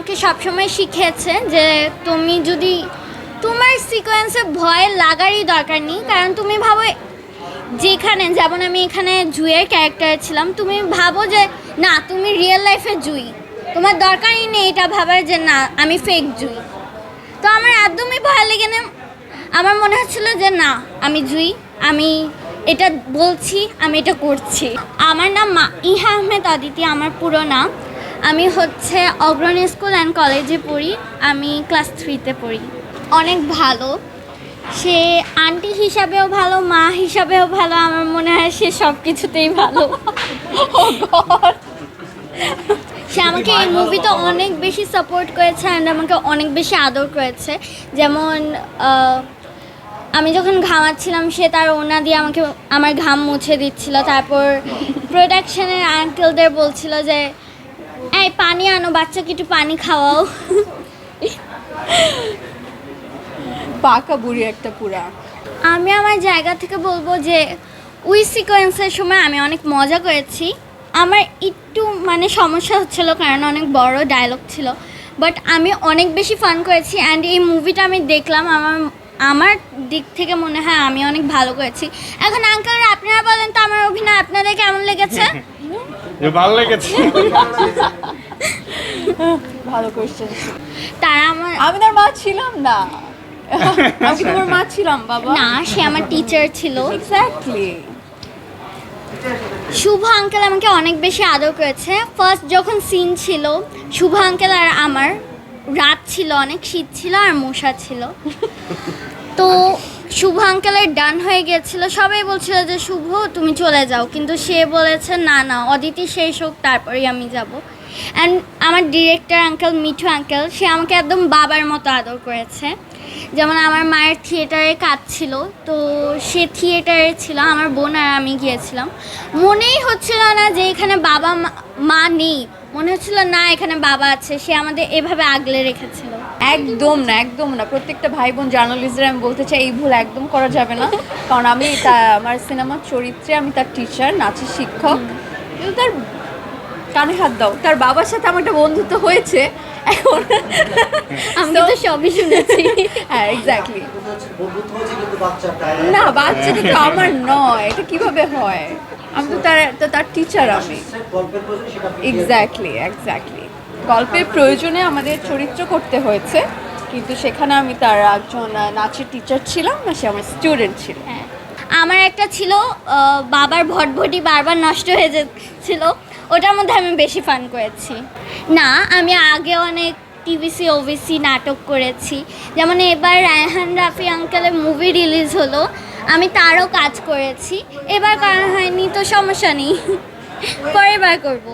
আমাকে সবসময় শিখিয়েছে যে তুমি যদি, তোমার সিকোয়েন্সে ভয় লাগারই দরকার নেই। কারণ তুমি ভাবো, যেখানে, যেমন আমি এখানে জুয়ের ক্যারেক্টার ছিলাম, তুমি ভাবো যে, না, তুমি রিয়েল লাইফে জুই। তোমার দরকারই নেই এটা ভাবার যে, না, আমি ফেক জুই। তো আমার একদমই ভয় লেগে না। আমার মনে হচ্ছিল যে, না, আমি জুই। আমি এটা বলছি, আমি এটা করছি। আমার নাম মা ইহা আহমেদ অদিতি আমার পুরো নাম। আমি হচ্ছে অগ্রণী স্কুল অ্যান্ড কলেজে পড়ি আমি ক্লাস থ্রিতে পড়ি। অনেক ভালো। সে আন্টি হিসাবেও ভালো মা হিসাবেও ভালো আমার মনে হয় সে সব কিছুতেই ভালো সে আমাকে এই মুভিতে অনেক বেশি সাপোর্ট করেছে অ্যান্ড আমাকে অনেক বেশি আদর করেছে। যেমন আমি যখন ঘামাচ্ছিলাম সে তার ওনা দিয়ে আমাকে আমার ঘাম মুছে দিচ্ছিল। তারপর প্রোডাকশনের আঙ্কেলদের বলছিল যে এই পানি আনো বাচ্চাকে একটু পানি খাওয়াও। পাকা বুড়ি একটা পুরা। আমি আমার জায়গা থেকে বলব যে উই সিকোয়েন্সের সময় আমি অনেক মজা করেছি। আমার একটু মানে সমস্যা হচ্ছিল কারণ অনেক বড় ডায়লগ ছিল। বাট আমি অনেক বেশি ফান করেছি অ্যান্ড এই মুভিটা আমি দেখলাম আমার আমার দিক থেকে মনে হয় আমি অনেক ভালো করেছি। এখন আঙ্কাল আপনারা বলেন তো আমার অভিনয় আপনাদের কেমন লেগেছে? ভালো লেগেছে। ভালো কোয়েশ্চেন তারা আমার আমি তার মা ছিলাম না। আমি কি তোমার মা ছিলাম বাবা? না সে আমার টিচার ছিল। এক্স্যাক্টলি শুভ আঙ্কেল আমাকে অনেক বেশি আদর করেছে। ফার্স্ট যখন সিন ছিল শুভ আঙ্কেল আর আমার রাত ছিল অনেক শীত ছিল আর মশা ছিল। তো শুভ আঙ্কেলের ডান হয়ে গিয়েছিল সবাই বলছিল যে, শুভ, তুমি চলে যাও। কিন্তু সে বলেছে, না না, অদিতি শেষ হোক, তারপরেই আমি যাব। অ্যান্ড আমার ডিরেক্টর আঙ্কেল মিঠু আঙ্কেল সে আমাকে একদম বাবার মতো আদর করেছে। যেমন আমার মায়ের থিয়েটারে কাজ ছিল, তো সে থিয়েটারে ছিল, আমার বোন আর আমি গিয়েছিলাম। মনেই হচ্ছিল না যে, এখানে বাবা মা নেই। মনে হচ্ছিল, না, এখানে বাবা আছে। সে আমাদের এভাবে আগলে রেখেছিল। একদম না একদম না। প্রত্যেকটা ভাই বোন জার্নালিস্টরা আমি বলতে চাই এই ভুল একদম করা যাবে না। কারণ আমি তা- আমার সিনেমার চরিত্রে আমি তার টিচার নাচের শিক্ষক। কিন্তু তার কানে হাত দাও তার বাবার সাথে আমার একটা বন্ধুত্ব হয়েছে। এখন আমি তো সবই শুনেছি। হ্যাঁ এক্স্যাক্টলি বন্ধুত্ব হচ্ছে কিন্তু বাচ্চাটা না বাচ্চাটা তো আমার নয় এটা কীভাবে হয়? আমি তো তার তো তার টিচার আমি। এক্স্যাক্টলি এক্স্যাক্টলি গল্পের প্রয়োজনে আমাদের চরিত্র করতে হয়েছে। কিন্তু সেখানে আমি তার একজন নাচের টিচার ছিলাম না, সে আমার স্টুডেন্ট ছিল। হ্যাঁ। আমার একটা ছিল বাবার ভটভটি বারবার নষ্ট হয়ে যাচ্ছিল। ওটার মধ্যে আমি বেশি ফান করেছি। না, আমি আগে অনেক টিভিসি ওভিসি নাটক করেছি। যেমন এবার রায়হান রাফি আঙ্কেলের মুভি রিলিজ হলো, আমি তারও কাজ করেছি। এবার করা হয়নি, তো সমস্যা নেই। পরের বার করব।